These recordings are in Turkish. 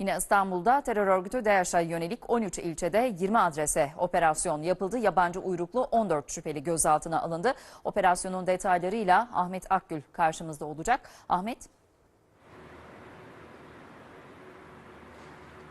Yine İstanbul'da terör örgütü DAEŞ'e yönelik 13 ilçede 20 adrese operasyon yapıldı. Yabancı uyruklu 14 şüpheli gözaltına alındı. Operasyonun detaylarıyla Ahmet Akgül karşımızda olacak. Ahmet.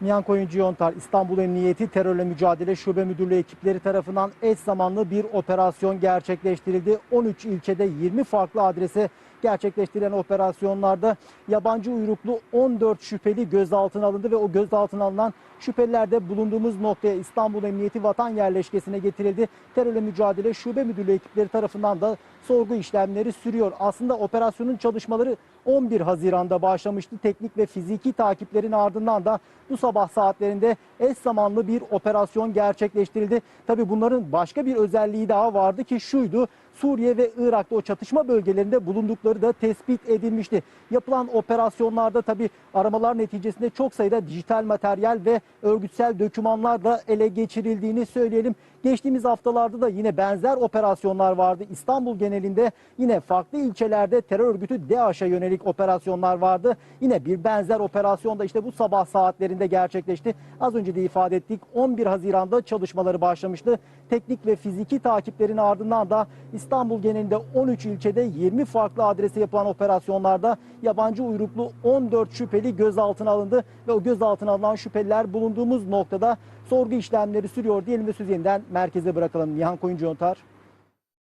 Nihan Koyuncu Yontar, İstanbul Emniyeti Terörle Mücadele Şube Müdürlüğü ekipleri tarafından eş zamanlı bir operasyon gerçekleştirildi. 13 ilçede 20 farklı adrese gerçekleştirilen operasyonlarda yabancı uyruklu 14 şüpheli gözaltına alındı ve o gözaltına alınan şüpheliler de bulunduğumuz noktaya İstanbul Emniyeti Vatan Yerleşkesi'ne getirildi. Terörle Mücadele Şube Müdürlüğü ekipleri tarafından da sorgu işlemleri sürüyor. Aslında operasyonun çalışmaları 11 Haziran'da başlamıştı. Teknik ve fiziki takiplerin ardından da bu sabah saatlerinde eş zamanlı bir operasyon gerçekleştirildi. Tabii bunların başka bir özelliği daha vardı ki şuydu. Suriye ve Irak'ta o çatışma bölgelerinde bulundukları da tespit edilmişti. Yapılan operasyonlarda tabii aramalar neticesinde çok sayıda dijital materyal ve örgütsel dokümanlar da ele geçirildiğini söyleyelim. Geçtiğimiz haftalarda da yine benzer operasyonlar vardı. İstanbul genelinde yine farklı ilçelerde terör örgütü DAEŞ'e yönelik operasyonlar vardı. Yine bir benzer operasyon da işte bu sabah saatlerinde gerçekleşti. Az önce de ifade ettik 11 Haziran'da çalışmaları başlamıştı. Teknik ve fiziki takiplerin ardından da İstanbul genelinde 13 ilçede 20 farklı adrese yapılan operasyonlarda yabancı uyruklu 14 şüpheli gözaltına alındı ve o gözaltına alınan şüpheliler bulunduğumuz noktada sorgu işlemleri sürüyor diyelim ve sözü yeniden merkeze bırakalım. Nihan Koyuncu Yontar.